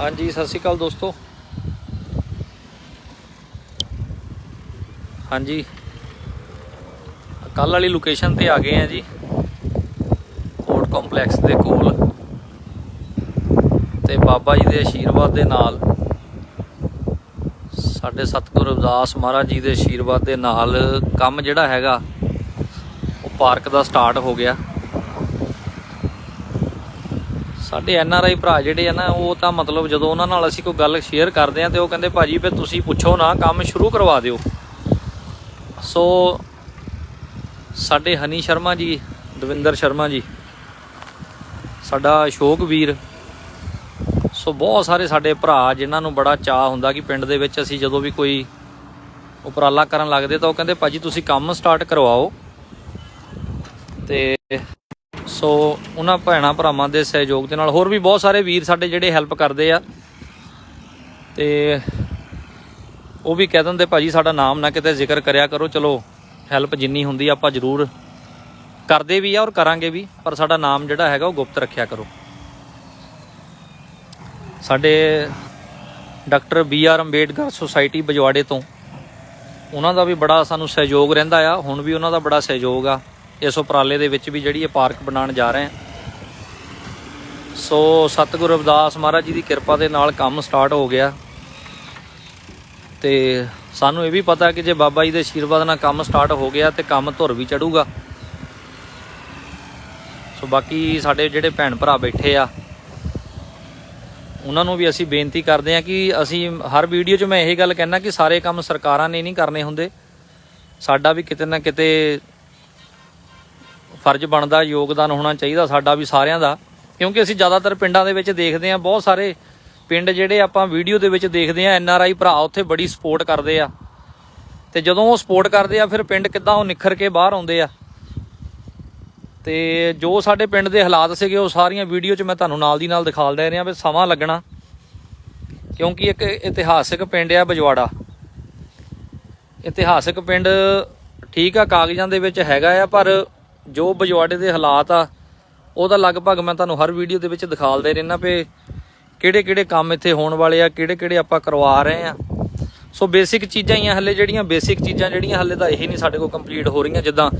ਹਾਂਜੀ, ਸਤਿ ਸ਼੍ਰੀ ਅਕਾਲ ਦੋਸਤੋ। ਹਾਂਜੀ। ਕੱਲ ਵਾਲੀ ਲੋਕੇਸ਼ਨ ਤੇ ਆ ਗਏ ਆ ਜੀ। ਕੋਰਟ ਕੰਪਲੈਕਸ ਦੇ ਕੋਲ। ਤੇ ਬਾਬਾ ਜੀ ਦੇ ਆਸ਼ੀਰਵਾਦ ਦੇ ਨਾਲ ਸਾਡੇ ਸਤਿਗੁਰੂ ਰਵਿਦਾਸ ਮਹਾਰਾਜ ਜੀ ਦੇ ਆਸ਼ੀਰਵਾਦ ਦੇ ਨਾਲ ਕੰਮ ਜਿਹੜਾ ਹੈਗਾ, ਉਹ ਪਾਰਕ ਦਾ ਸਟਾਰਟ ਹੋ ਗਿਆ। ਸਾਡੇ ਐਨ ਆਰ ਆਈ ਭਰਾ ਜਿਹੜੇ ਆ ਨਾ, ਉਹ ਤਾਂ ਮਤਲਬ ਜਦੋਂ ਉਹਨਾਂ ਨਾਲ ਅਸੀਂ ਕੋਈ ਗੱਲ ਸ਼ੇਅਰ ਕਰਦੇ ਆ ਤੇ ਉਹ ਕਹਿੰਦੇ, ਭਾਜੀ, ਫਿਰ ਤੁਸੀਂ ਪੁੱਛੋ ਨਾ, ਕੰਮ ਸ਼ੁਰੂ ਕਰਵਾ ਦਿਓ। ਸੋ ਸਾਡੇ ਹਨੀ ਸ਼ਰਮਾ ਜੀ, ਦਵਿੰਦਰ ਸ਼ਰਮਾ ਜੀ, ਸਾਡਾ ਅਸ਼ੋਕ ਵੀਰ, ਸੋ ਬਹੁਤ ਸਾਰੇ ਸਾਡੇ ਭਰਾ ਜਿਨ੍ਹਾਂ ਨੂੰ ਬੜਾ ਚਾਹ ਹੁੰਦਾ ਕਿ ਪਿੰਡ ਦੇ ਵਿੱਚ ਅਸੀਂ ਜਦੋਂ ਵੀ ਕੋਈ ਉਪਰਾਲਾ ਕਰਨ ਲੱਗਦੇ ਤਾਂ ਉਹ ਕਹਿੰਦੇ, ਭਾਜੀ, ਤੁਸੀਂ ਕੰਮ ਸਟਾਰਟ ਕਰਵਾਓ। ਤੇ ਸੋ ਉਹਨਾਂ ਭੈਣਾ ਭਰਾਵਾਂ ਦੇ ਸਹਿਯੋਗ ਦੇ ਨਾਲ ਹੋਰ ਵੀ ਬਹੁਤ ਸਾਰੇ ਵੀਰ ਸਾਡੇ ਜਿਹੜੇ ਹੈਲਪ ਕਰਦੇ ਆ। ਤੇ ਉਹ ਵੀ ਕਹਿ ਦਿੰਦੇ, ਭਾਜੀ, ਸਾਡਾ ਨਾਮ ਨਾ ਕਿਤੇ ਜ਼ਿਕਰ ਕਰਿਆ ਕਰੋ। ਚਲੋ ਹੈਲਪ ਜਿੰਨੀ ਹੁੰਦੀ ਆਪਾਂ ਜ਼ਰੂਰ ਕਰਦੇ ਵੀ ਆ ਔਰ ਕਰਾਂਗੇ ਵੀ, ਪਰ ਸਾਡਾ ਨਾਮ ਜਿਹੜਾ ਹੈਗਾ ਉਹ ਗੁਪਤ ਰੱਖਿਆ ਕਰੋ। ਸਾਡੇ doctor B R Ambedkar society ਬਜਵਾੜੇ ਤੋਂ, ਉਹਨਾਂ ਦਾ ਵੀ ਬੜਾ ਸਾਨੂੰ ਸਹਿਯੋਗ ਰਹਿੰਦਾ ਆ। ਹੁਣ ਵੀ ਉਹਨਾਂ ਦਾ ਬੜਾ ਸਹਿਯੋਗ ਆ। ਇਸ ਉਪਰਾਲੇ ਦੇ ਵਿੱਚ ਵੀ ਜਿਹੜੀ ਇਹ ਪਾਰਕ ਬਣਾਉਣ ਜਾ ਰਹੇ ਹਾਂ। ਸੋ ਸਤਿਗੁਰੂ ਰਵਿਦਾਸ ਮਹਾਰਾਜ ਜੀ ਦੀ ਕਿਰਪਾ ਦੇ ਨਾਲ ਕੰਮ ਸਟਾਰਟ ਹੋ ਗਿਆ। ਤੇ ਸਾਨੂੰ ਇਹ ਵੀ ਪਤਾ ਕਿ ਜੇ ਬਾਬਾ ਜੀ ਦੇ ਆਸ਼ੀਰਵਾਦ ਨਾਲ ਕੰਮ ਸਟਾਰਟ ਹੋ ਗਿਆ ਤੇ ਕੰਮ ਧੁਰ ਵੀ ਚੜੂਗਾ। ਸੋ ਬਾਕੀ ਸਾਡੇ ਜਿਹੜੇ ਭੈਣ ਭਰਾ ਬੈਠੇ ਆ, ਉਹਨਾਂ ਨੂੰ ਵੀ ਅਸੀਂ ਬੇਨਤੀ ਕਰਦੇ ਹਾਂ ਕਿ ਅਸੀਂ ਹਰ ਵੀਡੀਓ 'ਚ ਮੈਂ ਇਹ ਗੱਲ ਕਹਿਣਾ ਕਿ ਸਾਰੇ ਕੰਮ ਸਰਕਾਰਾਂ ਨੇ ਨਹੀਂ ਕਰਨੇ ਹੁੰਦੇ। ਸਾਡਾ ਵੀ ਕਿਤੇ ਨਾ ਕਿਤੇ ਫਰਜ਼ ਬਣਦਾ, ਯੋਗਦਾਨ ਹੋਣਾ ਚਾਹੀਦਾ ਸਾਡਾ ਵੀ ਸਾਰਿਆਂ ਦਾ। ਕਿਉਂਕਿ ਅਸੀਂ ਜ਼ਿਆਦਾਤਰ ਪਿੰਡਾਂ ਦੇ ਵਿੱਚ ਦੇਖਦੇ ਹਾਂ, ਬਹੁਤ ਸਾਰੇ ਪਿੰਡ ਜਿਹੜੇ ਆਪਾਂ ਵੀਡੀਓ ਦੇ ਵਿੱਚ ਦੇਖਦੇ ਹਾਂ, ਐਨ ਆਰ ਆਈ ਭਰਾ ਉੱਥੇ ਬੜੀ ਸਪੋਰਟ ਕਰਦੇ ਆ। ਤੇ ਜਦੋਂ ਉਹ ਸਪੋਰਟ ਕਰਦੇ ਆ, ਫਿਰ ਪਿੰਡ ਕਿੱਦਾਂ ਉਹ ਨਿਖਰ ਕੇ ਬਾਹਰ ਆਉਂਦੇ ਆ। ਤੇ ਜੋ ਸਾਡੇ ਪਿੰਡ ਦੇ ਹਾਲਾਤ ਸੀਗੇ, ਉਹ ਸਾਰੀਆਂ ਵੀਡੀਓ 'ਚ ਮੈਂ ਤੁਹਾਨੂੰ ਨਾਲ ਦੀ ਨਾਲ ਦਿਖਾ ਦੇ ਰਿਹਾ ਵੀ ਸਮਾਂ ਲੱਗਣਾ। ਕਿਉਂਕਿ ਇੱਕ ਇਤਿਹਾਸਿਕ ਪਿੰਡ ਆ ਬਜਵਾੜਾ। ਇਤਿਹਾਸਿਕ ਪਿੰਡ ਠੀਕ ਆ, ਕਾਗਜ਼ਾਂ ਦੇ ਵਿੱਚ ਹੈਗਾ ਆ, ਪਰ ਜੋ ਬਜਵਾੜੇ ਦੇ ਹਾਲਾਤ ਆ, ਉਹਦਾ ਲਗਭਗ ਮੈਂ ਤੁਹਾਨੂੰ ਹਰ ਵੀਡੀਓ ਦੇ ਵਿੱਚ ਦਿਖਾਲਦੇ ਰਹਿਣਾ ਪਏ ਕਿਹੜੇ ਕਿਹੜੇ ਕੰਮ ਇੱਥੇ ਹੋਣ ਵਾਲੇ ਆ, ਕਿਹੜੇ ਕਿਹੜੇ ਆਪਾਂ ਕਰਵਾ ਰਹੇ ਆ। ਸੋ ਬੇਸਿਕ ਚੀਜ਼ਾਂ ਹੀ ਆ ਹੱਲੇ ਜਿਹੜੀਆਂ, ਬੇਸਿਕ ਚੀਜ਼ਾਂ ਜਿਹੜੀਆਂ ਹੱਲੇ ਤਾਂ ਇਹ ਨਹੀਂ ਸਾਡੇ ਕੋਲ ਕੰਪਲੀਟ ਹੋ ਰਹੀਆਂ, ਜਿੱਦਾਂ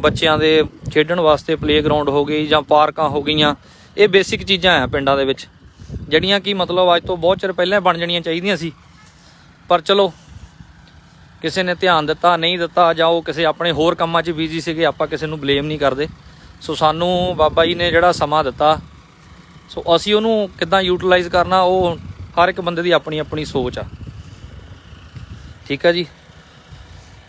ਬੱਚਿਆਂ ਦੇ ਖੇਡਣ ਵਾਸਤੇ ਪਲੇਗਰਾਉਂਡ ਹੋ ਗਈ ਜਾਂ ਪਾਰਕਾਂ ਹੋ ਗਈਆਂ, ਇਹ ਬੇਸਿਕ ਚੀਜ਼ਾਂ ਆ ਪਿੰਡਾਂ ਦੇ ਵਿੱਚ, ਜਿਹੜੀਆਂ ਕਿ ਮਤਲਬ ਅੱਜ ਤੋਂ ਬਹੁਤ ਚਿਰ ਪਹਿਲਾਂ ਬਣ ਜਾਣੀਆਂ ਚਾਹੀਦੀਆਂ ਸੀ। ਪਰ ਚਲੋ ਕਿਸੇ ਨੇ ਧਿਆਨ ਦਿੱਤਾ, ਨਹੀਂ ਦਿੱਤਾ ਜਾਂ ਉਹ ਕਿਸੇ ਆਪਣੇ ਹੋਰ ਕੰਮਾਂ 'ਚ ਬਿਜ਼ੀ ਸੀਗੇ, ਆਪਾਂ ਕਿਸੇ ਨੂੰ ਬਲੇਮ ਨਹੀਂ ਕਰਦੇ। ਸੋ ਸਾਨੂੰ ਬਾਬਾ ਜੀ ਨੇ ਜਿਹੜਾ ਸਮਾਂ ਦਿੱਤਾ, ਸੋ ਅਸੀਂ ਉਹਨੂੰ ਕਿੱਦਾਂ ਯੂਟਿਲਾਈਜ਼ ਕਰਨਾ, ਉਹ ਹਰ ਇੱਕ ਬੰਦੇ ਦੀ ਆਪਣੀ ਆਪਣੀ ਸੋਚ ਆ। ਠੀਕ ਆ ਜੀ?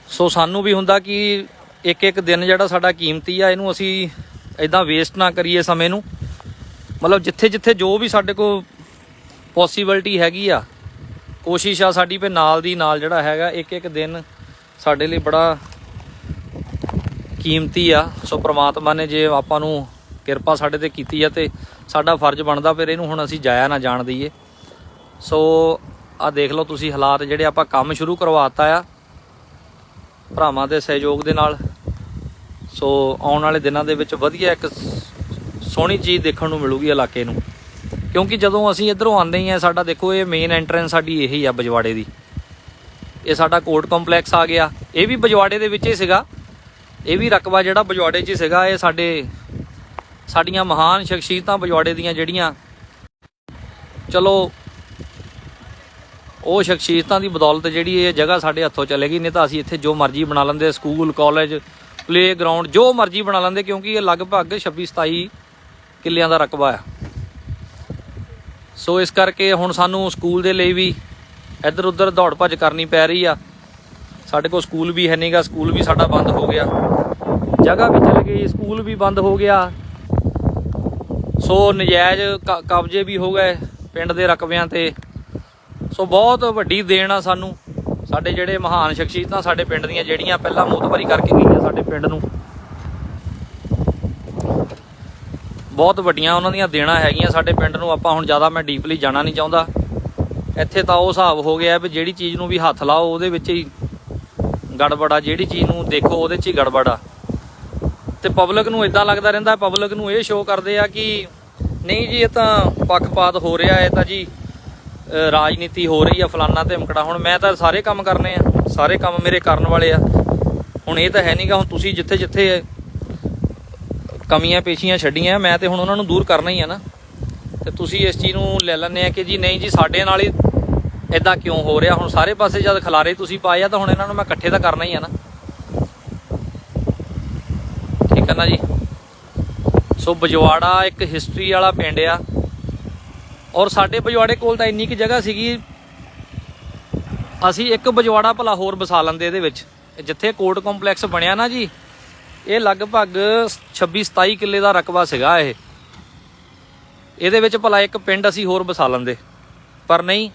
ਸੋ ਸਾਨੂੰ ਵੀ ਹੁੰਦਾ ਕਿ ਇੱਕ ਇੱਕ ਦਿਨ ਜਿਹੜਾ ਸਾਡਾ ਕੀਮਤੀ ਆ, ਇਹਨੂੰ ਅਸੀਂ ਇਦਾਂ ਵੇਸਟ ਨਾ ਕਰੀਏ ਸਮੇਂ ਨੂੰ। ਮਤਲਬ ਜਿੱਥੇ ਜਿੱਥੇ ਜੋ ਵੀ ਸਾਡੇ ਕੋਲ ਪੋਸੀਬਿਲਿਟੀ ਹੈਗੀ ਆ ਕੋਸ਼ਿਸ਼ ਆ ਸਾਡੀ ਵੀ ਨਾਲ ਦੀ ਨਾਲ ਜਿਹੜਾ ਹੈਗਾ, ਇੱਕ ਇੱਕ ਦਿਨ ਸਾਡੇ ਲਈ ਬੜਾ ਕੀਮਤੀ ਆ। ਸੋ ਪ੍ਰਮਾਤਮਾ ਨੇ ਜੇ ਆਪਾਂ ਨੂੰ ਕਿਰਪਾ ਸਾਡੇ ਤੇ ਕੀਤੀ ਆ ਤੇ ਸਾਡਾ ਫਰਜ਼ ਬਣਦਾ, ਫਿਰ ਇਹਨੂੰ ਹੁਣ ਅਸੀਂ ਜਾਇਆ ਨਾ ਜਾਣ ਦਈਏ। ਸੋ ਆ ਦੇਖ ਲਓ ਤੁਸੀਂ ਹਾਲਾਤ ਜਿਹੜੇ ਆਪਾਂ ਕੰਮ ਸ਼ੁਰੂ ਕਰਵਾਤਾ ਆ, ਭਰਾਵਾਂ ਦੇ ਸਹਿਯੋਗ ਦੇ ਨਾਲ। ਸੋ ਆਉਣ ਵਾਲੇ ਦਿਨਾਂ ਦੇ ਵਿੱਚ ਵਧੀਆ ਇੱਕ ਸੋਹਣੀ ਚੀਜ਼ ਦੇਖਣ ਨੂੰ ਮਿਲੂਗੀ ਇਲਾਕੇ ਨੂੰ। ਕਿਉਂਕਿ ਜਦੋਂ ਅਸੀਂ ਇਧਰੋਂ ਆਉਂਦੇ ਹੀ ਹਾਂ, ਸਾਡਾ ਦੇਖੋ, ਇਹ ਮੇਨ ਐਂਟਰੈਂਸ ਸਾਡੀ ਇਹੀ ਆ ਬਜਵਾੜੇ ਦੀ। ਇਹ ਸਾਡਾ ਕੋਰਟ ਕੰਪਲੈਕਸ ਆ ਗਿਆ। ਇਹ ਵੀ ਬਜਵਾੜੇ ਦੇ ਵਿੱਚ ਹੀ ਸੀਗਾ। ਇਹ ਵੀ ਰਕਬਾ ਜਿਹੜਾ ਬਜਵਾੜੇ 'ਚ ਹੀ ਸੀਗਾ। ਇਹ ਸਾਡੇ, ਸਾਡੀਆਂ ਮਹਾਨ ਸ਼ਖਸੀਅਤਾਂ ਬਜਵਾੜੇ ਦੀਆਂ ਜਿਹੜੀਆਂ। ਚਲੋ, ਉਹ ਸ਼ਖਸੀਅਤਾਂ ਦੀ ਬਦੌਲਤ ਜਿਹੜੀ ਇਹ ਜਗ੍ਹਾ ਸਾਡੇ ਹੱਥੋਂ ਚਲੇ ਗਈ। ਨਹੀਂ ਤਾਂ ਅਸੀਂ ਇੱਥੇ ਜੋ ਮਰਜ਼ੀ ਬਣਾ ਲੈਂਦੇ ਸਕੂਲ ਕਾਲਜ ਪਲੇ ਗਰਾਊਂਡ ਜੋ ਮਰਜ਼ੀ ਬਣਾ ਲੈਂਦੇ, ਕਿਉਂਕਿ ਇਹ ਲਗਭਗ 26 27 ਕਿੱਲਿਆਂ ਦਾ ਰਕਬਾ ਆ। ਸੋ ਇਸ ਕਰਕੇ ਹੁਣ ਸਾਨੂੰ ਸਕੂਲ ਦੇ ਲਈ ਵੀ ਇੱਧਰ ਉੱਧਰ ਦੌੜ ਭੱਜ ਕਰਨੀ ਪੈ ਰਹੀ ਆ। ਸਾਡੇ ਕੋਲ ਸਕੂਲ ਵੀ ਹੈ ਨਹੀਂਗਾ ਸਕੂਲ ਵੀ ਸਾਡਾ ਬੰਦ ਹੋ ਗਿਆ। ਜਗ੍ਹਾ ਵੀ ਚਲ ਗਈ, ਸਕੂਲ ਵੀ ਬੰਦ ਹੋ ਗਿਆ। ਸੋ ਨਜਾਇਜ਼ ਕ- ਕਬਜ਼ੇ ਵੀ ਹੋ ਗਏ ਪਿੰਡ ਦੇ ਰਕਬਿਆਂ ਤੇ। ਸੋ ਬਹੁਤ ਵੱਡੀ ਦੇਣ ਆ ਸਾਨੂੰ। ਸਾਡੇ ਜਿਹੜੇ ਮਹਾਨ ਸ਼ਖਸੀਅਤਾਂ ਸਾਡੇ ਪਿੰਡ ਦੀਆਂ ਜਿਹੜੀਆਂ ਪਹਿਲਾਂ ਮੋਤਬਰੀ ਕਰਕੇ ਗਈਆਂ ਸਾਡੇ ਪਿੰਡ ਨੂੰ। ਬਹੁਤ ਵੱਡੀਆਂ ਉਹਨਾਂ ਦੀਆਂ ਦੇਣਾ ਹੈਗੀਆਂ ਸਾਡੇ ਪਿੰਡ ਨੂੰ। ਆਪਾਂ ਹੁਣ ਜ਼ਿਆਦਾ ਮੈਂ ਡੀਪਲੀ ਜਾਣਾ ਨਹੀਂ ਚਾਹੁੰਦਾ। ਇੱਥੇ ਤਾਂ ਉਹ ਹਿਸਾਬ ਹੋ ਗਿਆ ਵੀ ਜਿਹੜੀ ਚੀਜ਼ ਨੂੰ ਵੀ ਹੱਥ ਲਾਓ, ਉਹਦੇ ਵਿੱਚ ਹੀ ਗੜਬੜਾ, ਜਿਹੜੀ ਚੀਜ਼ ਨੂੰ ਦੇਖੋ, ਉਹਦੇ 'ਚ ਹੀ ਗੜਬੜਾ। ਤੇ ਪਬਲਿਕ ਨੂੰ ਇਦਾਂ ਲੱਗਦਾ ਰਹਿੰਦਾ ਪਬਲਿਕ ਨੂੰ ਇਹ ਸ਼ੋਅ ਕਰਦੇ ਆ ਕਿ ਨਹੀਂ ਜੀ, ਇਹ ਤਾਂ ਪੱਖਪਾਤ ਹੋ ਰਿਹਾ ਹੈ ਤਾਂ ਜੀ ਰਾਜਨੀਤੀ ਹੋ ਰਹੀ ਆ ਫਲਾਨਾ ਧਮਕੜਾ। ਹੁਣ ਮੈਂ ਤਾਂ ਸਾਰੇ ਕੰਮ ਕਰਨੇ ਆ, ਸਾਰੇ ਕੰਮ ਮੇਰੇ ਕਰਨ ਵਾਲੇ ਆ। ਹੁਣ ਇਹ ਤਾਂ ਹੈ ਨਹੀਂਗਾ ਹੁਣ ਤੁਸੀਂ ਜਿੱਥੇ ਜਿੱਥੇ ਕਮੀਆਂ ਪੇਸ਼ੀਆਂ ਛੱਡੀਆਂ, ਮੈਂ ਤੇ ਹੁਣ ਉਹਨਾਂ ਨੂੰ ਦੂਰ ਕਰਨਾ ਹੀ ਆ ਨਾ। ਤੇ ਤੁਸੀਂ ਇਸ ਚੀਜ਼ ਨੂੰ ਲੈ ਲੈਂਦੇ ਆ ਕਿ ਜੀ ਨਹੀਂ ਜੀ, ਸਾਡੇ ਨਾਲ ਹੀ ਇਦਾਂ ਕਿਉਂ ਹੋ ਰਿਹਾ? ਹੁਣ ਸਾਰੇ ਪਾਸੇ ਜਦ ਖਲਾਰੇ ਤੁਸੀਂ ਪਾਏ ਆ, ਤਾਂ ਹੁਣ ਇਹਨਾਂ ਨੂੰ ਮੈਂ ਇਕੱਠੇ ਤਾਂ ਕਰਨਾ ਹੀ ਆ ਨਾ। ਠੀਕ ਹੈ ਨਾ ਜੀ? ਸੋ ਬਜਵਾੜਾ ਇੱਕ ਹਿਸਟਰੀ ਵਾਲਾ ਪਿੰਡ ਆ। ਔਰ ਸਾਡੇ ਬਜਵਾੜੇ ਕੋਲ ਤਾਂ ਇੰਨੀ ਕਿ ਜਗ੍ਹਾ ਸੀਗੀ, ਅਸੀਂ ਇੱਕ ਬਜਵਾੜਾ ਭਲਾ ਹੋਰ ਵਸਾ ਲੈਂਦੇ ਇਹਦੇ ਵਿੱਚ। ਜਿੱਥੇ ਕੋਰਟ ਕੰਪਲੈਕਸ ਬਣਿਆ ਨਾ ਜੀ ਇਹ ਲਗਭਗ 26 27 ਕਿੱਲੇ ਦਾ ਰਕਬਾ ਸੀਗਾ ਇਹ। ਇਹਦੇ ਵਿੱਚ ਭਲਾ ਇੱਕ ਪਿੰਡ ਅਸੀਂ ਹੋਰ ਵਸਾ ਲੈਂਦੇ। ਪਰ ਨਹੀਂ,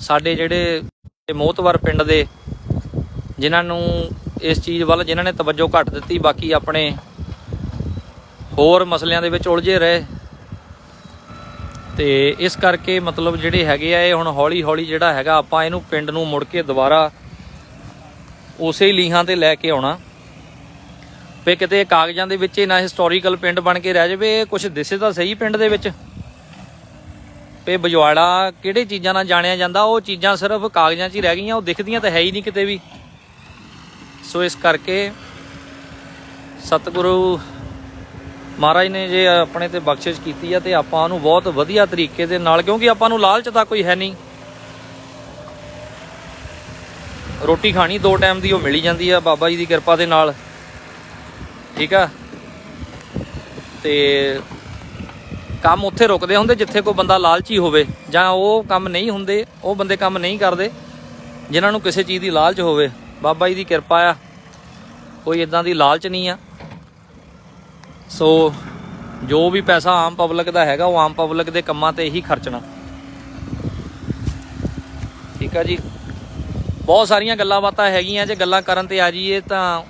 ਸਾਡੇ ਜਿਹੜੇ ਮੋਤਵਰ ਪਿੰਡ ਦੇ, ਜਿਨ੍ਹਾਂ ਨੂੰ ਇਸ ਚੀਜ਼ ਵੱਲ ਜਿਨ੍ਹਾਂ ਨੇ ਤਵੱਜੋ ਘੱਟ ਦਿੱਤੀ, ਬਾਕੀ ਆਪਣੇ ਹੋਰ ਮਸਲਿਆਂ ਦੇ ਵਿੱਚ ਉਲਝੇ ਰਹੇ। ਤੇ ਇਸ ਕਰਕੇ ਮਤਲਬ ਜਿਹੜੇ ਹੈਗੇ ਆ, ਇਹ ਹੁਣ ਹੌਲੀ ਹੌਲੀ ਜਿਹੜਾ ਹੈਗਾ, ਆਪਾਂ ਇਹਨੂੰ ਪਿੰਡ ਨੂੰ ਮੁੜ ਕੇ ਦੁਬਾਰਾ ਉਸੇ ਲੀਹਾਂ ਤੇ ਲੈ ਕੇ ਆਉਣਾ। ਵੀ ਕਿਤੇ ਕਾਗਜ਼ਾਂ ਦੇ ਵਿੱਚ ਹੀ ਨਾ ਹਿਸਟੋਰੀਕਲ ਪਿੰਡ ਬਣ ਕੇ ਰਹਿ ਜਾਵੇ ਕੁਝ ਦਿਸੇ ਤਾਂ ਸਹੀ ਪਿੰਡ ਦੇ ਵਿੱਚ? ਵੀ ਬਜਵਾੜਾ ਕਿਹੜੇ ਚੀਜ਼ਾਂ ਨਾਲ ਜਾਣਿਆ ਜਾਂਦਾ? ਉਹ ਚੀਜ਼ਾਂ ਸਿਰਫ ਕਾਗਜ਼ਾਂ 'ਚ ਹੀ ਰਹਿ ਗਈਆਂ, ਉਹ ਦਿਖਦੀਆਂ ਤਾਂ ਹੈ ਹੀ ਨਹੀਂ ਕਿਤੇ ਵੀ। ਸੋ ਇਸ ਕਰਕੇ ਸਤਿਗੁਰੂ ਮਹਾਰਾਜ ਨੇ ਜੇ ਆਪਣੇ ਤੇ ਬਖਸ਼ਿਸ਼ ਕੀਤੀ ਆ ਤੇ ਆਪਾਂ ਉਹਨੂੰ ਬਹੁਤ ਵਧੀਆ ਤਰੀਕੇ ਦੇ ਨਾਲ, ਕਿਉਂਕਿ ਆਪਾਂ ਨੂੰ ਲਾਲਚ ਤਾਂ ਕੋਈ ਹੈ ਨਹੀਂ। ਰੋਟੀ ਖਾਣੀ ਦੋ ਟਾਈਮ ਦੀ ਉਹ ਮਿਲੀ ਜਾਂਦੀ ਆ, ਬਾਬਾ ਜੀ ਦੀ ਕਿਰਪਾ ਦੇ ਨਾਲ। ਠੀਕ ਆ? ਤੇ ਕੰਮ ਉੱਥੇ ਰੁਕਦੇ ਹੁੰਦੇ ਜਿੱਥੇ ਕੋਈ ਬੰਦਾ ਲਾਲਚੀ ਹੋਵੇ, ਜਾਂ ਉਹ ਕੰਮ ਨਹੀਂ ਹੁੰਦੇ, ਉਹ ਬੰਦੇ ਕੰਮ ਨਹੀਂ ਕਰਦੇ, ਜਿਨ੍ਹਾਂ ਨੂੰ ਕਿਸੇ ਚੀਜ਼ ਦੀ ਲਾਲਚ ਹੋਵੇ। ਬਾਬਾ ਜੀ ਦੀ ਕਿਰਪਾ ਆ, ਕੋਈ ਇਦਾਂ ਦੀ ਲਾਲਚ ਨਹੀਂ ਆ। ਸੋ, ਜੋ ਵੀ ਪੈਸਾ ਆਮ ਪਬਲਿਕ ਦਾ ਹੈਗਾ, ਉਹ ਆਮ ਪਬਲਿਕ ਦੇ ਕੰਮਾਂ ਤੇ ਹੀ ਖਰਚਣਾ। ਠੀਕ ਆ ਜੀ? ਬਹੁਤ ਸਾਰੀਆਂ ਗੱਲਾਂ ਬਾਤਾਂ ਹੈਗੀਆਂ, ਜੇ ਗੱਲਾਂ ਕਰਨ ਤੇ ਆ ਜਾਈਏ ਤਾਂ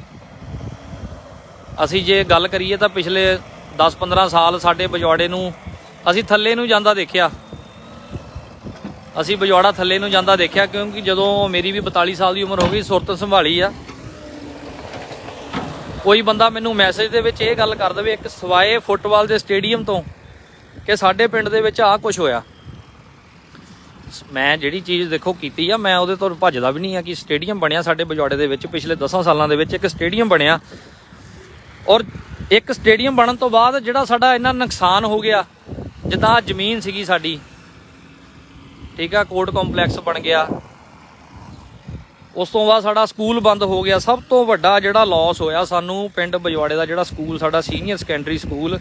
ਅਸੀਂ ਜੇ ਗੱਲ ਕਰੀਏ ਤਾਂ ਪਿਛਲੇ 10-15 ਸਾਲ ਸਾਡੇ ਬਜਵਾੜੇ ਨੂੰ ਅਸੀਂ ਥੱਲੇ ਨੂੰ ਜਾਂਦਾ ਦੇਖਿਆ। ਅਸੀਂ ਬਜਵਾੜਾ ਥੱਲੇ ਨੂੰ ਜਾਂਦਾ ਦੇਖਿਆ ਕਿਉਂਕਿ ਜਦੋਂ ਮੇਰੀ ਵੀ 42 ਸਾਲ ਦੀ ਉਮਰ ਹੋ ਗਈ, ਸੁਰਤ ਸੰਭਾਲੀ ਆ। ਕੋਈ ਬੰਦਾ ਮੈਨੂੰ ਮੈਸੇਜ ਦੇ ਵਿੱਚ ਇਹ ਗੱਲ ਕਰ ਦੇਵੇ, ਇੱਕ ਸਵਾਏ ਫੁੱਟਬਾਲ ਦੇ ਸਟੇਡੀਅਮ ਤੋਂ ਕਿ ਸਾਡੇ ਪਿੰਡ ਦੇ ਵਿੱਚ ਆਹ ਕੁਝ ਹੋਇਆ। ਮੈਂ ਜਿਹੜੀ ਚੀਜ਼ ਦੇਖੋ ਕੀਤੀ ਆ, ਮੈਂ ਉਹਦੇ ਤੋਂ ਭੱਜਦਾ ਵੀ ਨਹੀਂ ਆ ਕਿ ਸਟੇਡੀਅਮ ਬਣਿਆ ਸਾਡੇ ਬਜੋੜੇ ਦੇ ਵਿੱਚ। ਪਿਛਲੇ 10 ਸਾਲਾਂ ਦੇ ਵਿੱਚ ਇੱਕ ਸਟੇਡੀਅਮ ਬਣਿਆ। ਔਰ ਇੱਕ ਸਟੇਡੀਅਮ ਬਣਨ ਤੋਂ ਬਾਅਦ ਜਿਹੜਾ ਸਾਡਾ ਇੰਨਾ ਨੁਕਸਾਨ ਹੋ ਗਿਆ, ਜਿੱਦਾਂ ਜ਼ਮੀਨ ਸੀਗੀ ਸਾਡੀ, ਠੀਕ ਆ, ਕੋਰਟ ਕੰਪਲੈਕਸ ਬਣ ਗਿਆ। ਉਸ ਤੋਂ ਬਾਅਦ ਸਾਡਾ ਸਕੂਲ ਬੰਦ ਹੋ ਗਿਆ। ਸਭ ਤੋਂ ਵੱਡਾ ਜਿਹੜਾ ਲਾਸ ਹੋਇਆ ਸਾਨੂੰ ਪਿੰਡ ਬਜਵਾੜੇ ਦਾ ਜਿਹੜਾ ਸਕੂਲ, ਸਾਡਾ ਸੀਨੀਅਰ ਸੈਕੰਡਰੀ ਸਕੂਲ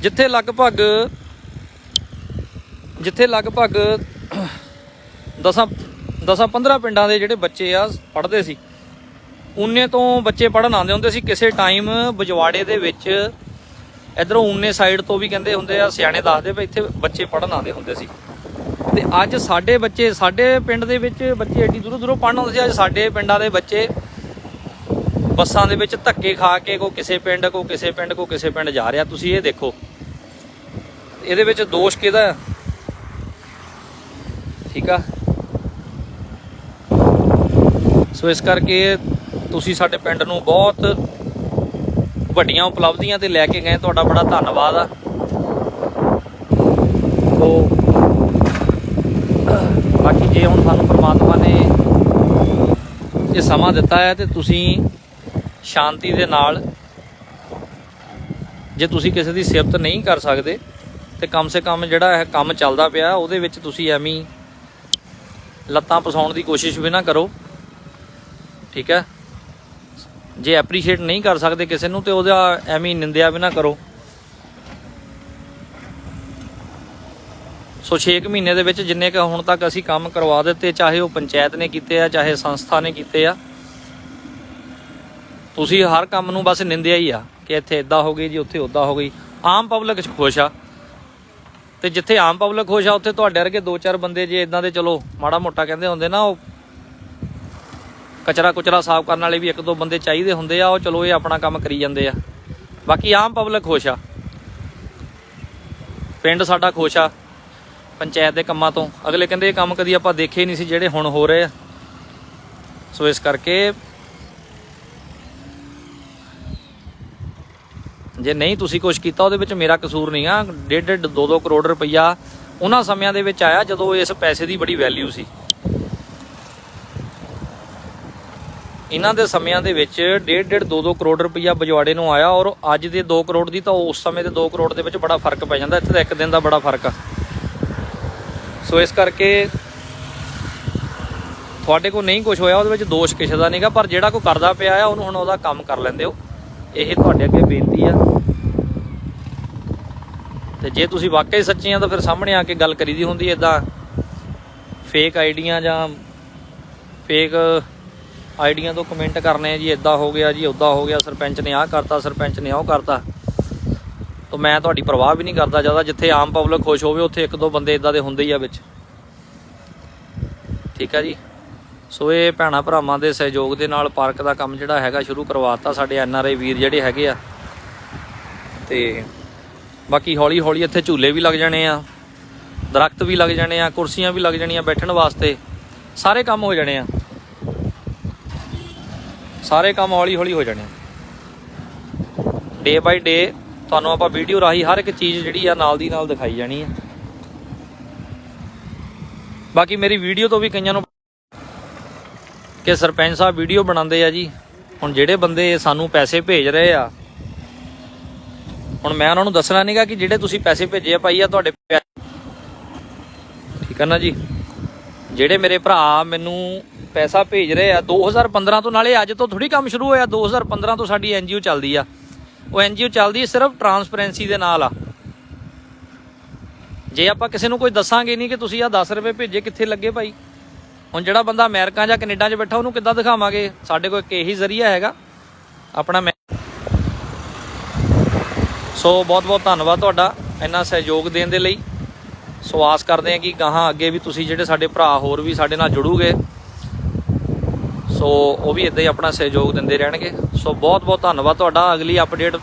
ਜਿੱਥੇ ਲਗਭਗ ਜਿੱਥੇ ਲਗਭਗ 10 10 15 ਪਿੰਡਾਂ ਦੇ ਜਿਹੜੇ ਬੱਚੇ ਆ, ਪੜ੍ਹਦੇ ਸੀ। ਉਨੇ ਤੋਂ ਬੱਚੇ ਪੜਨ ਆਉਂਦੇ ਹੁੰਦੇ ਸੀ, ਕਿਸੇ ਟਾਈਮ ਬਜਵਾੜੇ ਦੇ ਵਿੱਚ ਇਧਰੋਂ ਉਨੇ ਸਾਈਡ ਤੋਂ ਵੀ ਕਹਿੰਦੇ ਹੁੰਦੇ ਆ, ਸਿਆਣੇ ਦੱਸਦੇ ਵੀ ਇੱਥੇ ਬੱਚੇ ਪੜਨ ਆਉਂਦੇ ਹੁੰਦੇ ਸੀ। ਤੇ ਅੱਜ ਸਾਡੇ ਬੱਚੇ, ਸਾਡੇ ਪਿੰਡ ਦੇ ਵਿੱਚ ਬੱਚੇ ਐਡੀ ਦੂਰੋਂ ਦੂਰੋਂ ਪੜਨ ਆਉਂਦੇ ਸੀ, ਅੱਜ ਸਾਡੇ ਪਿੰਡਾਂ ਦੇ ਬੱਚੇ ਬੱਸਾਂ ਦੇ ਵਿੱਚ ਧੱਕੇ ਖਾ ਕੇ ਕੋ ਕਿਸੇ ਪਿੰਡ ਕੋ ਕਿਸੇ ਪਿੰਡ ਕੋ ਕਿਸੇ ਪਿੰਡ ਜਾ ਰਿਹਾ। ਤੁਸੀਂ ਇਹ ਦੇਖੋ, ਇਹਦੇ ਵਿੱਚ ਦੋਸ਼ ਕਿਹਦਾ ਠੀਕ ਆ? ਸੋ ਇਸ ਕਰਕੇ ਤੁਸੀਂ ਸਾਡੇ ਪਿੰਡ ਨੂੰ ਬਹੁਤ ਵੱਡੀਆਂ ਉਪਲਬਧੀਆਂ ਤੇ ਲੈ ਕੇ ਗਏ, ਤੁਹਾਡਾ ਬੜਾ ਧੰਨਵਾਦ ਆ। ਸੋ ਬਾਕੀ ਜੇ ਹੁਣ ਸਾਨੂੰ ਪ੍ਰਮਾਤਮਾ ਨੇ ਇਹ ਸਮਾਂ ਦਿੱਤਾ ਹੈ ਤੇ ਤੁਸੀਂ ਸ਼ਾਂਤੀ ਦੇ ਨਾਲ ਜੇ ਤੁਸੀਂ ਕਿਸੇ ਦੀ ਸਿਫਤ ਨਹੀਂ ਕਰ ਸਕਦੇ ਤੇ ਕਮ ਸੇ ਕਮ ਜਿਹੜਾ ਇਹ ਕੰਮ ਚੱਲਦਾ ਪਿਆ, ਉਹਦੇ ਵਿੱਚ ਤੁਸੀਂ ਐਵੇਂ ਲੱਤਾਂ ਪਸਾਉਣ ਦੀ ਕੋਸ਼ਿਸ਼ ਵੀ ਨਾ ਕਰੋ। ਠੀਕ ਹੈ? ਜੇ ਐਪਰੀਸ਼ੀਏਟ ਨਹੀਂ ਕਰ ਸਕਦੇ ਕਿਸੇ ਨੂੰ, ਤੇ ਉਹਦਾ ਐਵੇਂ ਨਿੰਦਿਆ ਵੀ ਨਾ ਕਰੋ। ਸੋ 6 ਮਹੀਨੇ ਦੇ ਵਿੱਚ ਜਿੰਨੇ ਕ ਹੁਣ ਤੱਕ ਅਸੀਂ ਕੰਮ ਕਰਵਾ ਦਿੱਤੇ, ਚਾਹੇ ਉਹ ਪੰਚਾਇਤ ਨੇ ਕੀਤੇ ਆ, ਚਾਹੇ ਸੰਸਥਾ ਨੇ ਕੀਤੇ ਆ, ਤੁਸੀਂ ਹਰ ਕੰਮ ਨੂੰ ਬਸ ਨਿੰਦਿਆ ਹੀ ਆ ਕਿ ਇੱਥੇ ਇਦਾਂ ਹੋ ਗਈ ਜੀ, ਉੱਥੇ ਉਦਾਂ ਹੋ ਗਈ। ਆਮ ਪਬਲਿਕ ਖੁਸ਼ ਆ। ਤੇ ਜਿੱਥੇ ਆਮ ਪਬਲਿਕ ਖੁਸ਼ ਆ, ਉੱਥੇ ਤੁਹਾਡੇ ਵਰਗੇ ਦੋ ਚਾਰ ਬੰਦੇ ਜੇ ਇਦਾਂ ਦੇ ਚਲੋ ਮਾੜਾ ਮੋਟਾ ਕਹਿੰਦੇ ਹੁੰਦੇ ਨਾ, ਉਹ ਕਚਰਾ ਕੁਚਰਾ ਸਾਫ਼ ਕਰਨ ਵਾਲੇ ਵੀ ਇੱਕ ਦੋ ਬੰਦੇ ਚਾਹੀਦੇ ਹੁੰਦੇ ਆ, ਉਹ ਚਲੋ ਇਹ ਆਪਣਾ ਕੰਮ ਕਰੀ ਜਾਂਦੇ ਆ। ਬਾਕੀ ਆਮ ਪਬਲਿਕ ਖੁਸ਼ ਆ। ਪਿੰਡ ਸਾਡਾ ਖੁਸ਼ ਆ, ਪੰਚਾਇਤ ਦੇ ਕੰਮਾਂ ਤੋਂ। ਅਗਲੇ ਕਹਿੰਦੇ ਇਹ ਕੰਮ ਕਦੀ ਆਪਾਂ ਦੇਖੇ ਹੀ ਨਹੀਂ ਸੀ ਜਿਹੜੇ ਹੁਣ ਹੋ ਰਹੇ ਆ। ਸੋ ਇਸ ਕਰਕੇ ਜੇ ਨਹੀਂ ਤੁਸੀਂ ਕੁਝ ਕੀਤਾ, ਉਹਦੇ ਵਿੱਚ ਮੇਰਾ ਕਸੂਰ ਨਹੀਂ ਆ। ਡੇਢ ਡੇਢ 2-2 ਕਰੋੜ ਰੁਪਈਆ ਉਹਨਾਂ ਸਮਿਆਂ ਦੇ ਵਿੱਚ ਆਇਆ ਜਦੋਂ ਇਸ ਪੈਸੇ ਦੀ ਬੜੀ ਵੈਲਿਊ ਸੀ। ਇਹਨਾਂ ਦੇ ਸਮਿਆਂ ਦੇ ਵਿੱਚ 1.5 2 2 ਕਰੋੜ ਰੁਪਈਆ ਬਜਵਾੜੇ ਨੂੰ ਆਇਆ ਔਰ ਅੱਜ ਦੇ 2 ਕਰੋੜ ਦੀ ਤਾਂ ਉਸ ਸਮੇਂ ਦੇ 2 ਕਰੋੜ ਦੇ ਵਿੱਚ ਬੜਾ ਫ਼ਰਕ ਪੈ ਜਾਂਦਾ। ਇੱਥੇ ਤਾਂ ਇੱਕ ਦਿਨ ਦਾ ਬੜਾ ਫ਼ਰਕ ਆ। ਸੋ ਇਸ ਕਰਕੇ ਤੁਹਾਡੇ ਕੋਲ ਨਹੀਂ ਕੁਝ ਹੋਇਆ, ਉਹਦੇ ਵਿੱਚ ਦੋਸ਼ ਕਿਸੇ ਦਾ ਨਹੀਂਗਾ, ਪਰ ਜਿਹੜਾ ਕੋਈ ਕਰਦਾ ਪਿਆ ਆ, ਉਹਨੂੰ ਹੁਣ ਉਹਦਾ ਕੰਮ ਕਰ ਲੈਂਦੇ ਹੋ। ਇਹ ਤੁਹਾਡੇ ਅੱਗੇ ਬੇਨਤੀ ਆ। ਤੇ ਜੇ ਤੁਸੀਂ ਵਾਕਈ ਸੱਚੇ ਆ ਤਾਂ ਫਿਰ ਸਾਹਮਣੇ ਆ ਕੇ ਗੱਲ ਕਰੀਦੀ ਹੁੰਦੀ ਇਦਾਂ ਫੇਕ ਆਈਡੀਆਂ ਜਾਂ ਫੇਕ ਆਈਡੀਆਂ ਤੋਂ ਕਮੈਂਟ ਕਰਨੇ ਜੀ ਇਦਾਂ ਹੋ ਗਿਆ ਜੀ ਉਦਾਂ ਹੋ ਗਿਆ, ਸਰਪੰਚ ਨੇ ਆਹ ਕਰਤਾ, ਸਰਪੰਚ ਨੇ ਉਹ ਕਰਤਾ। ਤਾਂ ਮੈਂ ਤੁਹਾਡੀ ਪਰਵਾਹ ਵੀ ਨਹੀਂ ਕਰਦਾ ਜ਼ਿਆਦਾ, ਜਿੱਥੇ ਆਮ ਪਬਲਿਕ ਖੁਸ਼ ਹੋਵੇ, ਉੱਥੇ ਇੱਕ ਦੋ ਬੰਦੇ ਇਦਾਂ ਦੇ ਹੁੰਦੇ ਹੀ ਆ ਵਿੱਚ। ਠੀਕ ਆ ਜੀ? ਸੋ ਇਹ ਭੈਣਾ ਭਰਾਵਾਂ ਦੇ ਸਹਿਯੋਗ ਦੇ ਨਾਲ ਪਾਰਕ ਦਾ ਕੰਮ ਜਿਹੜਾ ਹੈਗਾ ਸ਼ੁਰੂ ਕਰਵਾਤਾ ਸਾਡੇ ਐਨ ਆਰ ਆਈ ਵੀਰ ਜਿਹੜੇ ਹੈਗੇ ਆ। ਤੇ ਬਾਕੀ ਹੌਲੀ ਹੌਲੀ ਇੱਥੇ ਝੂਲੇ ਵੀ ਲੱਗ ਜਾਣੇ ਆ, ਦਰਖਤ ਵੀ ਲੱਗ ਜਾਣੇ ਆ, ਕੁਰਸੀਆਂ ਵੀ ਲੱਗ ਜਾਣੀਆਂ ਬੈਠਣ ਵਾਸਤੇ। ਸਾਰੇ ਕੰਮ ਹੋ ਜਾਣੇ ਆ। ਸਾਰੇ ਕੰਮ ਹੌਲੀ ਹੌਲੀ ਹੋ ਜਾਣੇ ਡੇ ਬਾਈ ਡੇ ਤੁਹਾਨੂੰ ਆਪਾਂ ਵੀਡੀਓ ਰਾਹੀਂ ਹਰ ਇੱਕ ਚੀਜ਼ ਜਿਹੜੀ ਆ ਨਾਲ ਦੀ ਨਾਲ ਦਿਖਾਈ ਜਾਣੀ ਆ। ਬਾਕੀ ਮੇਰੀ ਵੀਡੀਓ ਤੋਂ ਵੀ ਕਈਆਂ ਨੂੰ ਕਿ ਸਰਪੰਚ ਸਾਹਿਬ ਵੀਡੀਓ ਬਣਾਉਂਦੇ ਆ ਜੀ। ਹੁਣ ਜਿਹੜੇ ਬੰਦੇ ਸਾਨੂੰ ਪੈਸੇ ਭੇਜ ਰਹੇ ਆ, ਹੁਣ ਮੈਂ ਉਹਨਾਂ ਨੂੰ ਦੱਸਣਾ ਨਹੀਂਗਾ ਕਿ ਜਿਹੜੇ ਤੁਸੀਂ ਪੈਸੇ ਭੇਜੇ ਆ ਭਾਈ, ਆ ਤੁਹਾਡੇ ਠੀਕ ਹੈ ਨਾ ਜੀ? ਜਿਹੜੇ ਮੇਰੇ ਭਰਾ ਮੈਨੂੰ ਪੈਸਾ ਭੇਜ ਰਹੇ ਆ। 2015 ਤੋਂ ਨਾਲੇ ਅੱਜ ਤੋਂ ਥੋੜੀ ਕੰਮ ਸ਼ੁਰੂ ਹੋਇਆ। 2015 ਤੋਂ ਸਾਡੀ ਐਨਜੀਓ ਚੱਲਦੀ ਆ। ਉਹ ਐਨਜੀਓ ਚੱਲਦੀ ਸਿਰਫ ਟਰਾਂਸਪੇਰੈਂਸੀ ਦੇ ਨਾਲ ਆ। ਜੇ ਆਪਾਂ ਕਿਸੇ ਨੂੰ ਕੋਈ ਦੱਸਾਂਗੇ ਨਹੀਂ ਕਿ ਤੁਸੀਂ ਆ 10 ਰੁਪਏ ਭੇਜੇ, ਕਿੱਥੇ ਲੱਗੇ ਭਾਈ? ਹੁਣ ਜਿਹੜਾ ਬੰਦਾ ਅਮਰੀਕਾ ਜਾਂ ਕੈਨੇਡਾ 'ਚ ਬੈਠਾ, ਉਹਨੂੰ ਕਿੱਦਾਂ ਦਿਖਾਵਾਂਗੇ? ਸਾਡੇ ਕੋਲ ਇੱਕ ਇਹੀ ਜ਼ਰੀਆ ਹੈਗਾ। ਆਪਣਾ ਮੈਂ ਸੋ ਬਹੁਤ ਬਹੁਤ ਧੰਨਵਾਦ ਤੁਹਾਡਾ ਇੰਨਾ ਸਹਿਯੋਗ ਦੇਣ ਦੇ ਲਈ। ਸੋ ਆਸ ਕਰਦੇ ਹਾਂ ਕਿ ਗਾਹਾਂ ਅੱਗੇ ਵੀ ਤੁਸੀਂ ਜਿਹੜੇ ਸਾਡੇ ਭਰਾ ਹੋਰ ਵੀ ਸਾਡੇ ਨਾਲ ਜੁੜੂਗੇ। ਸੋ ਉਹ ਵੀ ਇਦਾਂ ਹੀ ਆਪਣਾ ਸਹਿਯੋਗ ਦਿੰਦੇ ਰਹਿਣਗੇ। ਸੋ ਬਹੁਤ ਬਹੁਤ ਧੰਨਵਾਦ ਤੁਹਾਡਾ। ਅਗਲੀ ਅਪਡੇਟ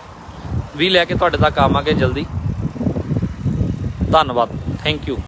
ਵੀ ਲੈ ਕੇ ਤੁਹਾਡੇ ਤੱਕ ਆਵਾਂਗੇ ਜਲਦੀ। ਧੰਨਵਾਦ। Thank you